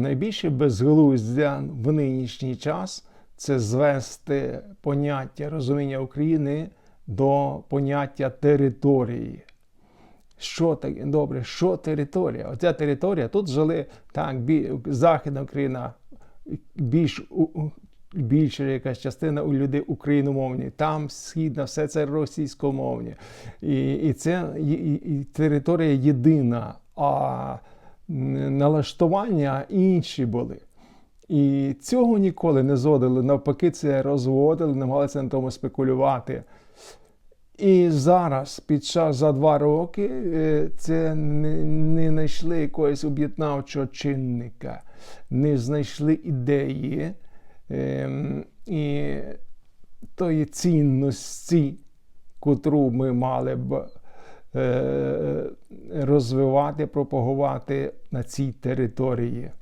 Найбільше безглуздя в нинішній час це звести поняття розуміння України до поняття території. Що таке добре, що територія? Оця територія тут жили так, Західна Україна, більш більша якась частина у людей україномовні, там східна, все це російськомовні. І, і це і, і, територія єдина, а налаштування інші були. І цього ніколи не зводили. Навпаки, це розводили, намагалися на тому спекулювати. І зараз, під час за два роки, е, це не, знайшли якогось об'єднавчого чинника, не знайшли ідеї ем, і тої цінності, котру ми мали б розвивати, пропагувати на цій території.